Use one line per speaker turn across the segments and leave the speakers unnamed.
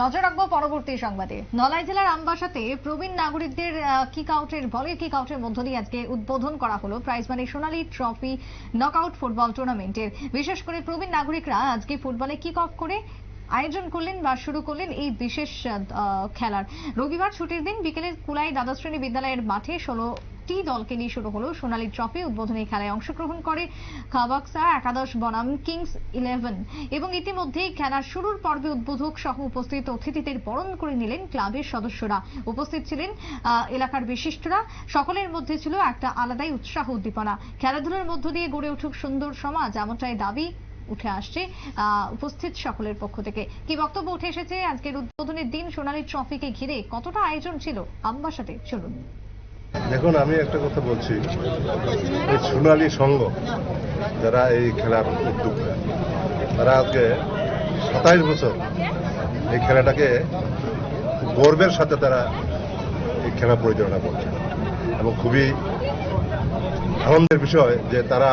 নজর রাখব পরবর্তী সংবাদে। নলাই জেলার আমবাসাতে প্রবীণ নাগরিকদের কিক আউটের বলের কিক আউটের মধ্য দিয়ে আজকে উদ্বোধন করা হলো prize money Sonali trophy knockout football টুর্নামেন্টের বিশেষ করে প্রবীণ নাগরিকরা আজকে ফুটবলে কিক অফ করে আয়োজন করলেন বা শুরু করলেন এই বিশেষ খেলার। রবিবার ছুটির দিন বিকেলে কুলাই দ্বাদশ শ্রেণি বিদ্যালয়ের মাঠে ষোলো টি দলকে নিয়ে শুরু হলো সোনালী ট্রফি। উদ্বোধনী খেলায় অংশগ্রহণ করে খাবাক্সা একাদশ বনাম কিংস ইলেভেন এবং ইতিমধ্যেই খেলার শুরুর পর্বে উদ্বোধক সহ উপস্থিত অতিথিদের বরণ করে নিলেন ক্লাবের সদস্যরা। উপস্থিত ছিলেন এলাকার বিশিষ্টরা। সকলের মধ্যে ছিল একটা আলাদাই উৎসাহ উদ্দীপনা। খেলাধুলার মধ্য দিয়ে গড়ে উঠুক সুন্দর সমাজ, এমনটাই দাবি উঠে আসছে উপস্থিত সকলের পক্ষ থেকে। কি বক্তব্য উঠে এসেছে? আজকের উদ্বোধনের দিন সোনালী ট্রফিকে ঘিরে কতটা আয়োজন ছিল? আমবাসাতে চলুন।
দেখুন, আমি একটা কথা বলছি। এই সোনালী সংঘ যারা এই খেলার উদ্যোগ তারা আজকে সাতাইশ বছর এই খেলাটাকে গর্বের সাথে তারা এই খেলা পরিচালনা করছে। এবং খুবই আনন্দের বিষয় যে তারা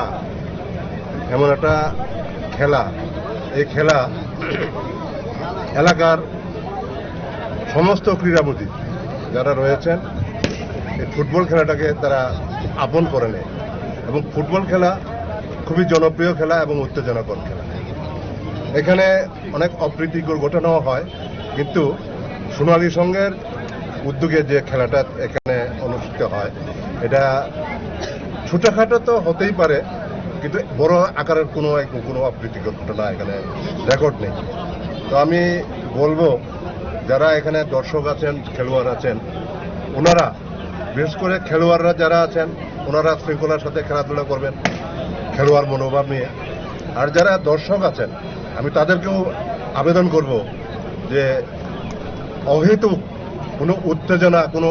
এমন একটা খেলা, এই খেলা এলাকার সমস্ত ক্রীড়াবিদ যারা রয়েছেন ফুটবল খেলাটাকে তারা আপন করে নেয়। এবং ফুটবল খেলা খুবই জনপ্রিয় খেলা এবং উত্তেজনাকর খেলা। এখানে অনেক অপ্রীতিকর ঘটনাও হয়, কিন্তু সোনালী সঙ্গের উদ্যোগে যে খেলাটা এখানে অনুষ্ঠিত হয়, এটা ছোটখাটো তো হতেই পারে, কিন্তু বড় আকারের কোনো কোনো অপ্রীতিকর ঘটনা এখানে রেকর্ড নেই। তো আমি বলব, যারা এখানে দর্শক আছেন, খেলোয়াড় আছেন, ওনারা বিশেষ করে খেলোয়াড়রা যারা আছেন, ওনারা শৃঙ্খলার সাথে খেলাধুলা করবেন, খেলোয়াড় মনোভাব নিয়ে। আর যারা দর্শক আছেন, আমি তাদেরকেও আবেদন করব যে অহেতুক কোনো উত্তেজনা, কোনো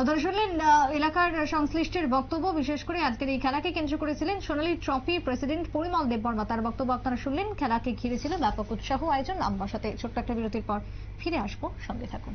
আপনারা শুনলেন এলাকার সংশ্লিষ্টের বক্তব্য, বিশেষ করে আজকের এই খেলাকে কেন্দ্র করেছিলেন সোনালী ট্রফি প্রেসিডেন্ট পরিমল দেববর্মা। তার বক্তব্য আপনারা শুনলেন, খেলাকে ঘিরে ছিল ব্যাপক উৎসাহ, আয়োজন আমবাসাতে ছোট্ট একটা বিরতির পর ফিরে আসব, সঙ্গে থাকুন।